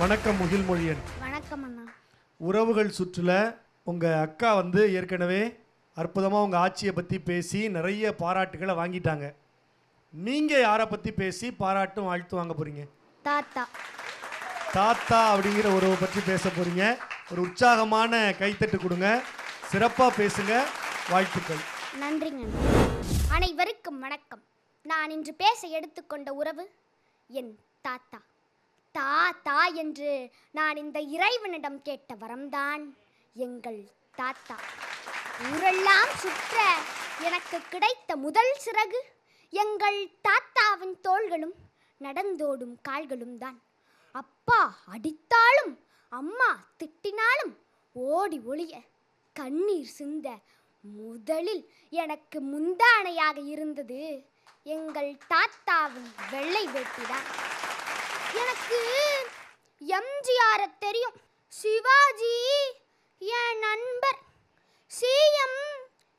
வணக்கம் முகில்மொழியன் வணக்கம் அண்ணா. உறவுகள் சுற்றுல உங்கள் அக்கா வந்து ஏற்கனவே அற்புதமாக உங்கள் ஆட்சியை பற்றி பேசி நிறைய பாராட்டுகளை வாங்கிட்டாங்க. நீங்கள் யாரை பற்றி பேசி பாராட்டும் வாழ்த்து வாங்க போகிறீங்க தாத்தா. தாத்தா அப்படிங்கிற உறவை பற்றி பேச போகிறீங்க ஒரு உற்சாகமான கைத்தட்டு கொடுங்க. சிறப்பாக பேசுங்க. வாழ்த்துக்கள். நன்றிங்க. அனைவருக்கும் வணக்கம். நான் இன்று பேச எடுத்துக்கொண்ட உறவு என் தாத்தா. தாத்தா என்று நான் இந்த இறைவனிடம் கேட்ட வரம்தான். எங்கள் தாத்தா. ஊரெல்லாம் சுற்ற எனக்கு கிடைத்த முதல் சிறகு எங்கள் தாத்தாவின் தோள்களும் நடந்தோடும் கால்களும் தான் அப்பா அடித்தாலும் அம்மா திட்டினாலும் ஓடி ஒளிய கண்ணீர் சிந்த முதலில் எனக்கு முந்தானையாக இருந்தது எங்கள் தாத்தாவின் வெள்ளை வேட்டிதான். எனக்கு எம்ஜிஆரை தெரியும். சிவாஜி என் நண்பர். சிஎம்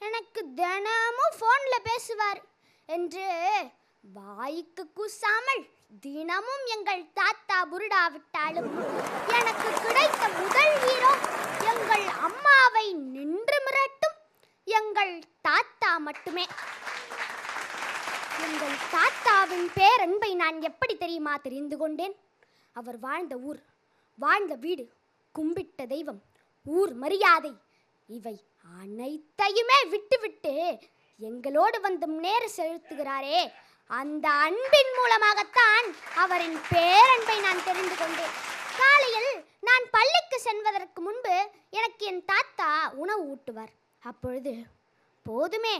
எனக்கு தினமும் ஃபோனில் பேசுவார் என்று வாய்க்கு கூசாமல் தினமும் எங்கள் தாத்தா புருடாவிட்டாலும் எனக்கு கிடைத்த முதல் ஹீரோ எங்கள் அம்மாவை நின்று மிரட்டும் எங்கள் தாத்தா மட்டுமே. எங்கள் தாத்தாவின் பேரன்பை நான் எப்படி தெரியுமா தெரிந்து கொண்டேன்? அவர் வாழ்ந்த ஊர் வாழ்ந்த வீடு கும்பிட்ட தெய்வம் ஊர் மரியாதை இவை அனைத்தையுமே விட்டுவிட்டு எங்களோடு வந்து நேர செலுத்துகிறாரே. அந்த அன்பின் மூலமாகத்தான் அவரின் பேரன்பை நான் தெரிந்து கொண்டேன். காலையில் நான் பள்ளிக்கு செல்வதற்கு முன்பு எனக்கு என் தாத்தா உணவு ஊட்டுவார். அப்பொழுது போதுமே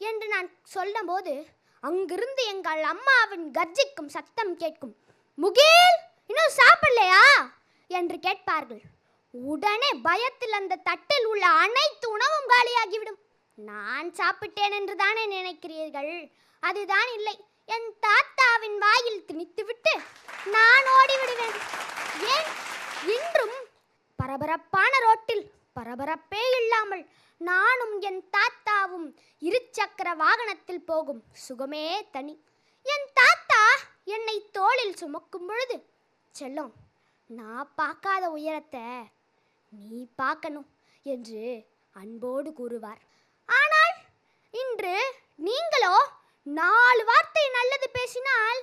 என்று நான் சொல்லும்போது அங்கிருந்து எங்கள் அம்மாவின் கர்ஜிக்கும் சத்தம் கேட்கும். முகில் இன்னும் சாப்பிடலையா? என்று கேட்பார்கள். உடனே பயத்தில் அந்த தட்டில் உள்ள அனைத்து உணவும் காலியாகிவிடும். நான் சாப்பிட்டேன் என்று தானே நினைக்கிறீர்கள்? அதுதான் இல்லை. என் தாத்தாவின் வாயில் திணித்துவிட்டு நான் ஓடிவிடுவேன். ஏன்? இன்றும் பரபரப்பான ரோட்டில் பரபரப்பே இல்லாமல் நானும் என் தாத்தாவும் இருசக்கர வாகனத்தில் போகும். சுகமே தனி. என் தாத்தா என்னை தோளில் சுமக்கும் பொழுது செல்லும் நான் பார்க்காத உயரத்தை நீ பார்க்கணும் என்று அன்போடு கூறுவார். ஆனால் இன்று நீங்களோ நாலு வார்த்தை நல்லது பேசினால்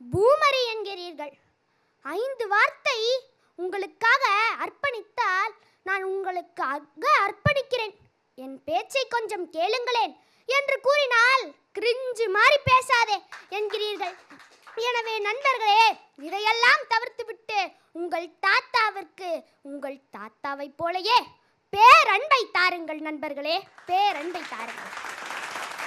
பூமரி என்கிறீர்கள். ஐந்து வார்த்தை உங்களுக்காக அர்ப்பணித்தால் நான் உங்களுக்காக அர்ப்பணிக்கிறேன். என் பேச்சை கொஞ்சம் கேளுங்களேன் என்று கூறினால் கிரிஞ்சு மாதிரி பேசாதே என்கிறீர்கள். எனவே நண்பர்களே இதையெல்லாம் தவிர்த்துவிட்டு உங்கள் தாத்தாவிற்கு உங்கள் தாத்தாவைப் போலயே பேரன்பை தாருங்கள் நண்பர்களே பேரன்பை தாருங்கள்.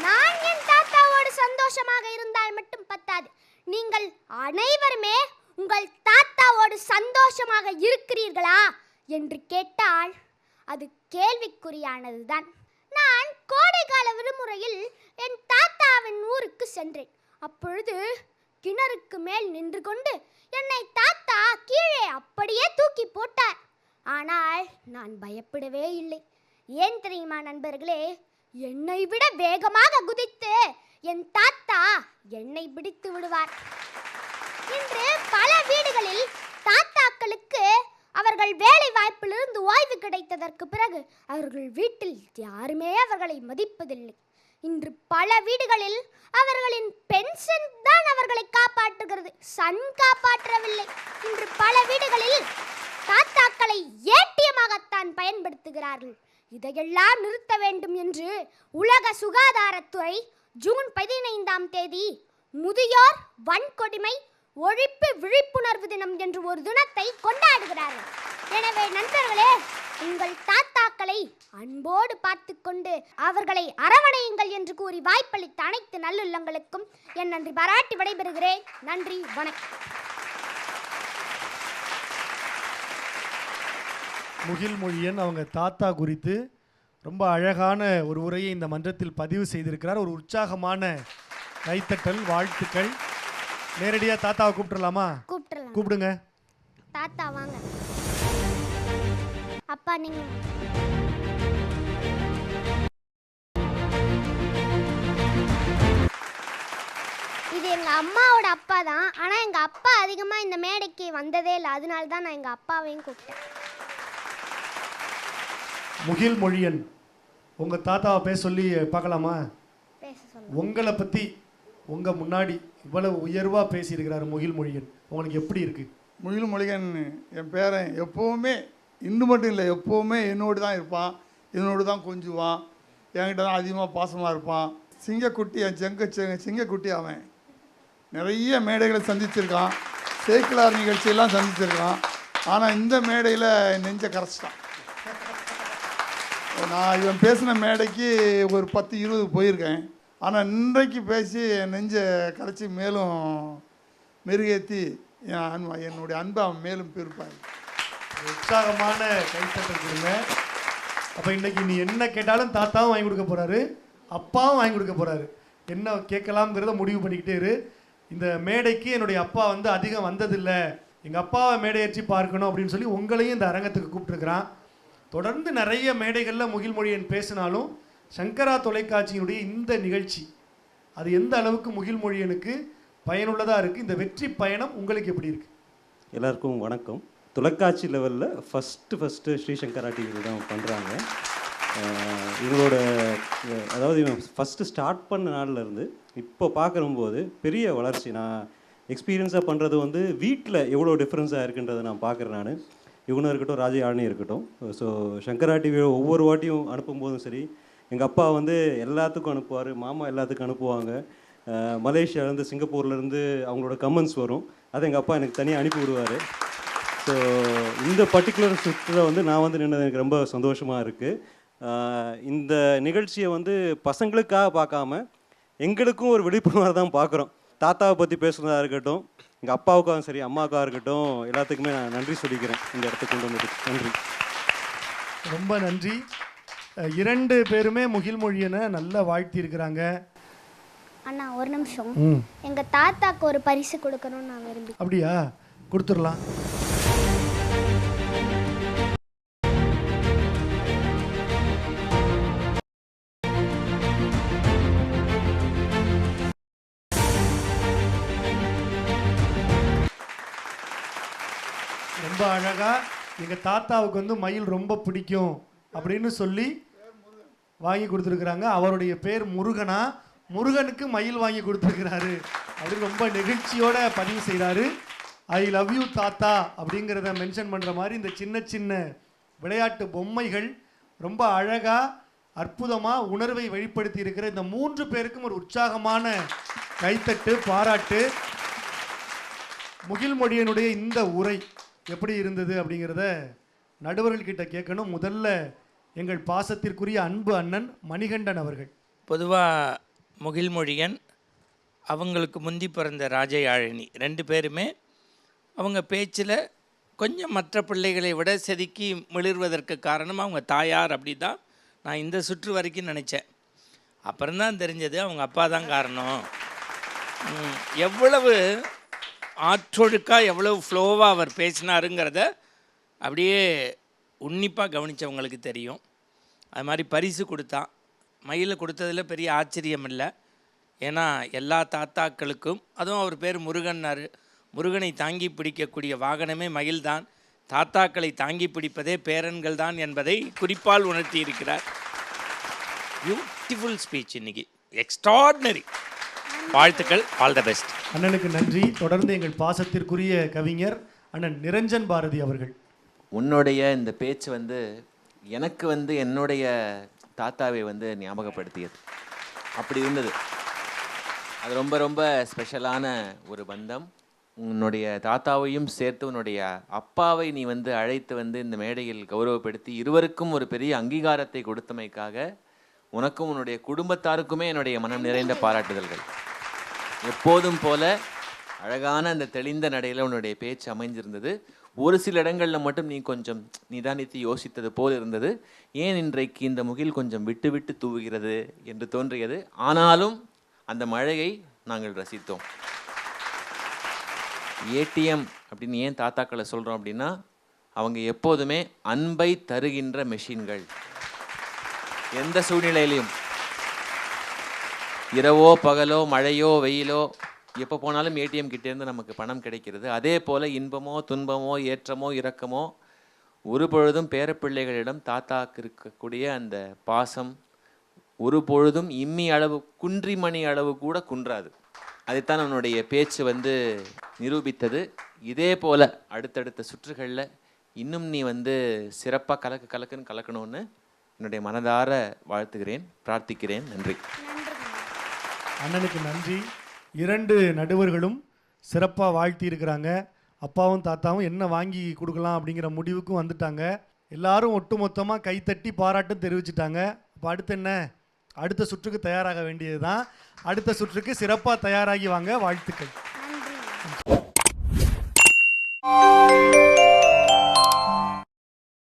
நான் என் தாத்தாவோடு சந்தோஷமாக இருந்தால் மட்டும் பத்தாது. நீங்கள் அனைவருமே உங்கள் தாத்தாவோடு சந்தோஷமாக இருக்கிறீர்களா? என்று கேட்டால் அது கேள்விக்குறியானதுதான். நான் கோடைக்கால விடுமுறையில் என் தாத்தாவின் ஊருக்கு சென்றேன். அப்பொழுது கிணறுக்கு மேல் நின்று கொண்டு என்னை தாத்தா கீழே அப்படியே தூக்கி போட்டார். ஆனால் நான் பயப்படவே இல்லை. ஏன் தெரியுமா நண்பர்களே? என்னை விட வேகமாக குதித்து என் தாத்தா என்னை பிடித்து விடுவார் இன்று பல வீடுகளில் தாத்தாக்களுக்கு அவர்கள் வேலை வாய்ப்பிலிருந்து ஓய்வு கிடைத்ததற்கு பிறகு அவர்கள் வீட்டில் யாருமே அவர்களை மதிப்பதில்லை. இன்று பல வீடுகளில் அவர்களின் பென்ஷன் தான் அவர்களை காப்பாற்றுகிறது. சன் காப்பாற்றவில்லை. இன்று பல வீடுகளில் தாத்தாக்களை ஏடிஎமாகத்தான் பயன்படுத்துகிறார்கள். இதையெல்லாம் நிறுத்த வேண்டும் என்று உலக சுகாதாரத்துறை ஜூன் பதினைந்தாம் தேதி முதியோர் வன்கொடுமை ஒழிப்பு விழிப்புணர்வு தினம் என்று ஒரு தினத்தை கொண்டாடுகிறார்கள். எனவே நண்பர்களே உங்கள் தாத்தாக்களை அன்போடு பார்த்துக்கொண்டு அவர்களை அரவணையுங்கள் என்று கூறி வாய்ப்பளித்த அனைத்து நல்லுள்ளங்களுக்கும் என் நன்றி பாராட்டி விடைபெறுகிறேன். நன்றி வணக்கம். முகில்மொழியன் அவங்க தாத்தா குறித்து ரொம்ப அழகான ஒரு உரையை இந்த மன்றத்தில் பதிவு செய்திருக்கிறார். ஒரு உற்சாகமான கைத்தட்டல் வாழ்த்துக்கள். நேரடியாக தாத்தாவை கூப்பிட்டுறலாம். கூப்பிடுங்க. தாத்தா வாங்க. அப்பா நீங்க இது எங்க அம்மாவோட அப்பா தான். ஆனா எங்க அப்பா அதிகமா இந்த மேடைக்கு வந்ததே இல்லை. அதனால தான் நான் எங்க அப்பாவையும் கூப்பிட்டேன். முகில் மொழியன் உங்கள் தாத்தாவை பேச சொல்லி பார்க்கலாமா? பேச சொல்லுங்க. உங்களை பற்றி உங்கள் முன்னாடி இவ்வளவு உயர்வாக பேசியிருக்கிறாரு முகில் மொழியன். உங்களுக்கு எப்படி இருக்குது முகில் மொழிகன் என் பேரன் எப்போவுமே இன்னும் மட்டும் இல்லை எப்போவுமே என்னோடு தான் இருப்பான் என்னோடு தான் கொஞ்சுவான் என்கிட்ட தான் அதிகமாக பாசமாக இருப்பான். சிங்கக்குட்டி என் செங்க செங்க சிங்கக்குட்டி அவன். நிறைய மேடைகளை சந்திச்சிருக்கான். சேக்கிலார் நிகழ்ச்சியெல்லாம் சந்திச்சிருக்கான். ஆனால் இந்த மேடையில் நெஞ்ச கரைச்சிட்டான். நான் இவன் பேசின மேடைக்கு ஒரு பத்து இருபது போயிருக்கேன். ஆனால் இன்றைக்கு பேசி என் நெஞ்சை கரைச்சி மேலும் மெருகேற்றி என் என்னுடைய அன்பை அவன் மேலும் பெருப்பான். உற்சாகமான கைத்தட்டல் கொடுங்க. அப்போ இன்னைக்கு நீ என்ன கேட்டாலும் தாத்தாவும் வாங்கி கொடுக்க போகிறாரு அப்பாவும் வாங்கி கொடுக்க போகிறாரு என்ன கேட்கலாம்ங்கிறத முடிவு பண்ணிக்கிட்டே இரு. இந்த மேடைக்கு என்னுடைய அப்பா வந்து அதிகம் வந்ததில்லை. எங்கள் அப்பாவை மேடையேற்றி பார்க்கணும் அப்படின்னு சொல்லி உங்களையும் இந்த அரங்கத்துக்கு கூப்பிட்டுருக்கிறான். தொடர்ந்து நிறைய மேடைகளில் முகில்மொழியன் பேசினாலும் சங்கரா தொலைக்காட்சியினுடைய இந்த நிகழ்ச்சி அது எந்த அளவுக்கு முகில்மொழியனுக்கு பயனுள்ளதாக இருக்குது இந்த வெற்றி பயணம் உங்களுக்கு எப்படி இருக்குது எல்லாருக்கும் வணக்கம். தொலைக்காட்சி லெவலில் ஃபஸ்ட்டு ஃபஸ்ட்டு ஸ்ரீசங்கரா டிவியில் தான் பண்ணுறாங்க இவங்களோட அதாவது இவன் ஃபஸ்ட்டு ஸ்டார்ட் பண்ண நாள்லேருந்து இப்போ பார்க்கும்போது பெரிய வளர்ச்சி. நான் எக்ஸ்பீரியன்ஸாக பண்ணுறது வந்து வீட்டில் எவ்வளோ டிஃப்ரென்ஸாக இருக்குன்றதை நான் பார்க்குறேன் நான். இவனும் இருக்கட்டும் ராஜயாழனி இருக்கட்டும். ஸோ சங்கரா டிவியை ஒவ்வொரு வாட்டியும் அனுப்பும்போதும் சரி எங்கள் அப்பா வந்து எல்லாத்துக்கும் அனுப்புவார் மாமா எல்லாத்துக்கும் அனுப்புவாங்க. மலேசியாவிலேருந்து மலேசியாலேருந்து சிங்கப்பூர்லேருந்து அவங்களோட கமெண்ட்ஸ் வரும். அதை எங்கள் அப்பா எனக்கு தனியாக அனுப்பி விடுவார். ஸோ இந்த பர்டிகுலர் சுற்றில் வந்து நான் வந்து நின்னது எனக்கு ரொம்ப சந்தோஷமாக இருக்குது இந்த நிகழ்ச்சியை வந்து பசங்களுக்காக பார்க்காம எங்களுக்கும் ஒரு விழிப்புணர்வு தான் பார்க்குறோம். தாத்தாவை பற்றி பேசுகிறதா இருக்கட்டும் எங்கள் அப்பாவுக்காகவும் சரி அம்மாவுக்காக இருக்கட்டும் எல்லாத்துக்குமே நான் நன்றி சொல்லிக்கிறேன். இந்த இடத்துக்கு கொண்டு வந்ததுக்கு நன்றி. ரொம்ப நன்றி. இரண்டு பேருமே முகில் மொழியனை நல்லா வாழ்த்தி இருக்கிறாங்க அண்ணா ஒரு நிமிஷம். எங்க தாத்தாக்கு ஒரு பரிசு கொடுக்கணும்னு நான் விரும்பி அப்படியா? கொடுத்துடலாம். ரொம்ப அழகா எங்க தாத்தாவுக்கு வந்து மயில் ரொம்ப பிடிக்கும் அப்படின்னு சொல்லி வாங்கி கொடுத்துருக்குறாங்க. அவருடைய பேர் முருகனா. முருகனுக்கு மயில் வாங்கி கொடுத்துருக்கிறாரு. அப்படின்னு ரொம்ப நெகிழ்ச்சியோட பதிவு செய்கிறாரு ஐ லவ் யூ தாத்தா அப்படிங்கிறத மென்ஷன் பண்ணுற மாதிரி இந்த சின்ன சின்ன விளையாட்டு பொம்மைகள் ரொம்ப அழகாக அற்புதமாக உணர்வை வெளிப்படுத்தி இருக்கிற இந்த மூன்று பேருக்கும் ஒரு உற்சாகமான கைத்தட்டு பாராட்டு. முகில்மொழியனுடைய இந்த உரை எப்படி இருந்தது அப்படிங்கிறத நடுவர்கள்கிட்ட கேட்கணும். முதல்ல எங்கள் பாசத்திற்குரிய அன்பு அண்ணன் மணிகண்டன் அவர்கள். பொதுவாக முகில்மொழியன் அவங்களுக்கு முந்தி பிறந்த ராஜயாழினி ரெண்டு பேருமே அவங்க பேச்சில் கொஞ்சம் மற்ற பிள்ளைகளை விட செதுக்கி மிளிர்வதற்கு காரணம் அவங்க தாயார் அப்படி தான் நான் இந்த சுற்று வரைக்கும் நினச்சேன். அப்புறம்தான் தெரிஞ்சது அவங்க அப்பா தான் காரணம். எவ்வளவு ஆற்றொழுக்காக எவ்வளவு ஃப்ளோவாக அவர் பேசினாருங்கிறத அப்படியே உன்னிப்பாக கவனித்தவங்களுக்கு தெரியும். அது மாதிரி பரிசு கொடுத்தான். மயிலை கொடுத்ததுல பெரிய ஆச்சரியம் இல்லை ஏன்னா எல்லா தாத்தாக்களுக்கும் அதுவும் அவர் பேர் முருகன்னாரு முருகனை தாங்கி பிடிக்கக்கூடிய வாகனமே மயில்தான். தாத்தாக்களை தாங்கி பிடிப்பதே பேரன்கள் தான் என்பதை குறிப்பால் உணர்த்தி இருக்கிறார் பியூட்டிஃபுல் ஸ்பீச் இன்னைக்கு. எக்ஸ்ட்ராடினரி வாழ்த்துக்கள். ஆல் த பெஸ்ட் அண்ணனுக்கு நன்றி. தொடர்ந்து எங்கள் பாசத்திற்குரிய கவிஞர் அண்ணன் நிரஞ்சன் பாரதி அவர்கள். உன்னுடைய இந்த பேச்சு வந்து எனக்கு வந்து என்னுடைய தாத்தாவை வந்து ஞாபகப்படுத்தியது. அப்படி இருந்தது. அது ரொம்ப ரொம்ப ஸ்பெஷலான ஒரு பந்தம். உன்னுடைய தாத்தாவையும் சேர்த்து உன்னுடைய அப்பாவை நீ வந்து அழைத்து வந்து இந்த மேடையில் கௌரவப்படுத்தி இருவருக்கும் ஒரு பெரிய அங்கீகாரத்தை கொடுத்தமைக்காக உனக்கும் உன்னுடைய குடும்பத்தாருக்குமே என்னுடைய மனம் நிறைந்த பாராட்டுதல்கள். எப்போதும் போல அழகான அந்த தெளிந்த நடையில் உன்னுடைய பேச்சு அமைஞ்சிருந்தது. ஒரு சில இடங்களில் மட்டும் நீ கொஞ்சம் நிதானித்து யோசித்தது போல் இருந்தது. ஏன் இன்றைக்கு இந்த முகில் கொஞ்சம் விட்டு விட்டு தூவுகிறது என்று தோன்றியது? ஆனாலும் அந்த மழையை நாங்கள் ரசித்தோம். ஏடிஎம் அப்படின்னு ஏன் தாத்தாக்களை சொல்கிறோம் அப்படின்னா அவங்க எப்போதுமே அன்பை தருகின்ற மெஷின்கள். எந்த சூழ்நிலையிலையும் இரவோ பகலோ மழையோ வெயிலோ எப்போ போனாலும் ஏடிஎம் கிட்டேருந்து நமக்கு பணம் கிடைக்கிறது. அதே போல் இன்பமோ துன்பமோ ஏற்றமோ இரக்கமோ ஒரு பொழுதும் பேரப்பிள்ளைகளிடம் தாத்தாக்கு இருக்கக்கூடிய அந்த பாசம் ஒரு பொழுதும் இம்மி அளவு குன்றி மணி அளவு கூட குன்றாது. அதைத்தான் அவனுடைய பேச்சு வந்து நிரூபித்தது. இதே போல் அடுத்தடுத்த சுற்றுகளில் இன்னும் நீ வந்து சிறப்பாக கலக்கு கலக்குன்னு கலக்கணும்னு என்னுடைய மனதார வாழ்த்துகிறேன் பிரார்த்திக்கிறேன். நன்றி. அண்ணனுக்கு நன்றி. இரண்டு நடுவர்களும் சிறப்பாக வாழ்த்தி இருக்கிறாங்க அப்பாவும் தாத்தாவும் என்ன வாங்கி கொடுக்கலாம் அப்படிங்கிற முடிவுக்கும் வந்துட்டாங்க. எல்லாரும் ஒட்டுமொத்தமாக கைத்தட்டி பாராட்டும் தெரிவிச்சிட்டாங்க. அப்போ அடுத்து என்ன? அடுத்த சுற்றுக்கு தயாராக வேண்டியது தான் அடுத்த சுற்றுக்கு சிறப்பாக தயாராகி வாங்க வாழ்த்துக்கள்.